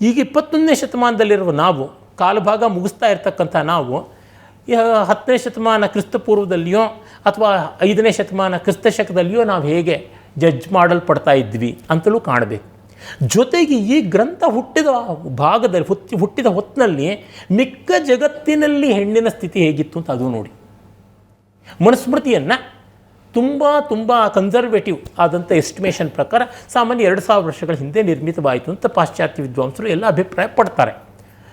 ಈಗ ಇಪ್ಪತ್ತೊಂದನೇ ಶತಮಾನದಲ್ಲಿರುವ ನಾವು, ಕಾಲಭಾಗ ಮುಗಿಸ್ತಾ ಇರ್ತಕ್ಕಂಥ ನಾವು ಹತ್ತನೇ ಶತಮಾನ ಕ್ರಿಸ್ತಪೂರ್ವದಲ್ಲಿಯೋ ಅಥವಾ ಐದನೇ ಶತಮಾನ ಕ್ರಿಸ್ತ ಶಕದಲ್ಲಿಯೋ ನಾವು ಹೇಗೆ ಜಡ್ಜ್ ಮಾಡಲ್ಪಡ್ತಾ ಇದ್ವಿ ಅಂತಲೂ ಕಾಣಬೇಕು. ಜೊತೆಗೆ ಈ ಗ್ರಂಥ ಹುಟ್ಟಿದ ಭಾಗದಲ್ಲಿ, ಹುಟ್ಟಿ, ಹುಟ್ಟಿದ ಹೊತ್ತಿನಲ್ಲಿ ಮಿಕ್ಕ ಜಗತ್ತಿನಲ್ಲಿ ಹೆಣ್ಣಿನ ಸ್ಥಿತಿ ಹೇಗಿತ್ತು ಅಂತ ಅದು ನೋಡಿ. ಮನುಸ್ಮೃತಿಯನ್ನು ತುಂಬ ತುಂಬ ಕನ್ಸರ್ವೇಟಿವ್ ಆದಂಥ ಎಸ್ಟಿಮೇಷನ್ ಪ್ರಕಾರ ಸಾಮಾನ್ಯ ಎರಡು ಸಾವಿರ ವರ್ಷಗಳ ಹಿಂದೆ ನಿರ್ಮಿತವಾಯಿತು ಅಂತ ಪಾಶ್ಚಾತ್ಯ ವಿದ್ವಾಂಸರು ಎಲ್ಲ ಅಭಿಪ್ರಾಯ ಪಡ್ತಾರೆ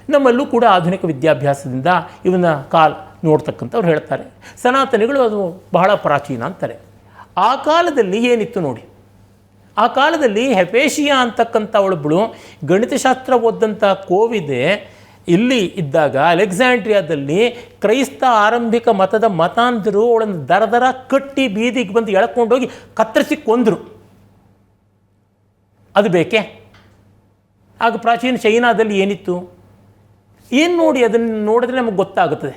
ನಮ್ಮಲ್ಲೂ ಕೂಡ ಆಧುನಿಕ ವಿದ್ಯಾಭ್ಯಾಸದಿಂದ ಇವನ್ನ ಕಾಲ್ ನೋಡ್ತಕ್ಕಂಥವ್ರು ಹೇಳ್ತಾರೆ. ಸನಾತನಿಗಳು ಅದು ಬಹಳ ಪ್ರಾಚೀನ ಅಂತಾರೆ. ಆ ಕಾಲದಲ್ಲಿ ಏನಿತ್ತು ನೋಡಿ? ಆ ಕಾಲದಲ್ಲಿ ಹೆಪೇಶಿಯಾ ಅಂತಕ್ಕಂಥ ಗಣಿತಶಾಸ್ತ್ರ ಓದ್ದಂಥ ಕೋವಿದೆ ಇಲ್ಲಿ ಇದ್ದಾಗ ಅಲೆಕ್ಸಾಂಡ್ರಿಯಾದಲ್ಲಿ ಕ್ರೈಸ್ತ ಆರಂಭಿಕ ಮತದ ಮತಾಂಧರು ಅವಳನ್ನು ದರ ದರ ಕಟ್ಟಿ ಬೀದಿಗೆ ಬಂದು ಎಳ್ಕೊಂಡೋಗಿ ಕತ್ತರಿಸಿ ಕೊಂದರು. ಅದು ಬೇಕೇ? ಆಗ ಪ್ರಾಚೀನ ಚೈನಾದಲ್ಲಿ ಏನಿತ್ತು? ಏನು ನೋಡಿ ಅದನ್ನು ನೋಡಿದ್ರೆ ನಮಗೆ ಗೊತ್ತಾಗುತ್ತದೆ.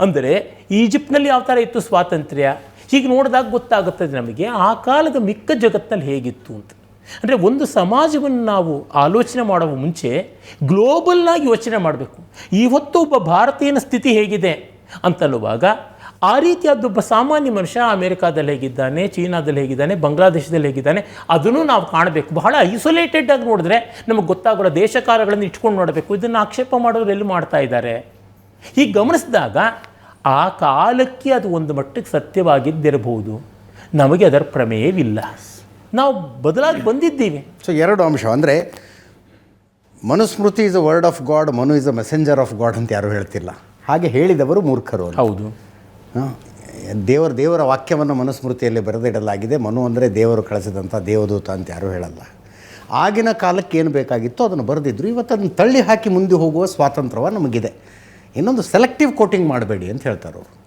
ಅಂದರೆ ಈಜಿಪ್ಟ್ನಲ್ಲಿ ಯಾವ ಥರ ಇತ್ತು ಸ್ವಾತಂತ್ರ್ಯ? ಹೀಗೆ ನೋಡಿದಾಗ ಗೊತ್ತಾಗುತ್ತದೆ ನಮಗೆ ಆ ಕಾಲದ ಮಿಕ್ಕ ಜಗತ್ತಿನಲ್ಲಿ ಹೇಗಿತ್ತು ಅಂತ. ಅಂದರೆ ಒಂದು ಸಮಾಜವನ್ನು ನಾವು ಆಲೋಚನೆ ಮಾಡುವ ಮುಂಚೆ ಗ್ಲೋಬಲ್ಲಾಗಿ ಯೋಚನೆ ಮಾಡಬೇಕು. ಇವತ್ತು ಒಬ್ಬ ಭಾರತೀಯನ ಸ್ಥಿತಿ ಹೇಗಿದೆ? ಅಂತಲ್ಲುವಾಗ ಆ ರೀತಿಯಾದೊಬ್ಬ ಸಾಮಾನ್ಯ ಮನುಷ್ಯ ಅಮೇರಿಕಾದಲ್ಲಿ ಹೇಗಿದ್ದಾನೆ, ಚೀನಾದಲ್ಲಿ ಹೇಗಿದ್ದಾನೆ, ಬಾಂಗ್ಲಾದೇಶದಲ್ಲಿ ಹೇಗಿದ್ದಾನೆ, ಅದನ್ನು ನಾವು ಕಾಣಬೇಕು. ಬಹಳ ಐಸೋಲೇಟೆಡ್ ಆಗಿ ನೋಡಿದ್ರೆ ನಮಗೆ ಗೊತ್ತಾಗಲ್ಲ ದೇಶಕಾಲಗಳನ್ನು ಇಟ್ಕೊಂಡು ನೋಡಬೇಕು. ಇದನ್ನು ಆಕ್ಷೇಪ ಮಾಡೋರು ಎಲ್ಲಿ ಮಾಡ್ತಾ ಇದ್ದಾರೆ. ಹೀಗೆ ಗಮನಿಸಿದಾಗ, ಆ ಕಾಲಕ್ಕೆ ಅದು ಒಂದು ಮಟ್ಟಕ್ಕೆ ಸತ್ಯವಾಗಿದ್ದಿರಬಹುದು. ನಮಗೆ ಅದರ ಪ್ರಮೇಯವಿಲ್ಲ. ನಾವು ಬದಲಾಗಿ ಬಂದಿದ್ದೀವಿ. ಸೊ ಎರಡು ಅಂಶ. ಅಂದರೆ Manusmriti is a word of God Manu is a messenger of God ಅಂತ ಯಾರು ಹೇಳ್ತಿಲ್ಲ. ಹಾಗೆ ಹೇಳಿದವರು ಮೂರ್ಖರು. ಹೌದು. ದೇವರ ದೇವರ ವಾಕ್ಯವನ್ನು ಮನುಸ್ಮೃತಿಯಲ್ಲಿ ಬರೆದಿಡಲಾಗಿದೆ. ಮನು ಅಂದರೆ ದೇವರು ಕಳಿಸಿದಂಥ ದೇವದೂತ ಅಂತ ಯಾರೂ ಹೇಳಲ್ಲ. ಆಗಿನ ಕಾಲಕ್ಕೆ ಏನು ಬೇಕಾಗಿತ್ತು ಅದನ್ನು ಬರೆದಿದ್ರು. ಇವತ್ತು ಅದನ್ನು ತಳ್ಳಿ ಹಾಕಿ ಮುಂದೆ ಹೋಗುವ ಸ್ವಾತಂತ್ರ್ಯ ನಮಗಿದೆ. ಇನ್ನೊಂದು ಸೆಲೆಕ್ಟಿವ್ ಕೋಟಿಂಗ್ ಮಾಡಬೇಡಿ ಅಂತ ಹೇಳ್ತಾರೆ ಅವರು.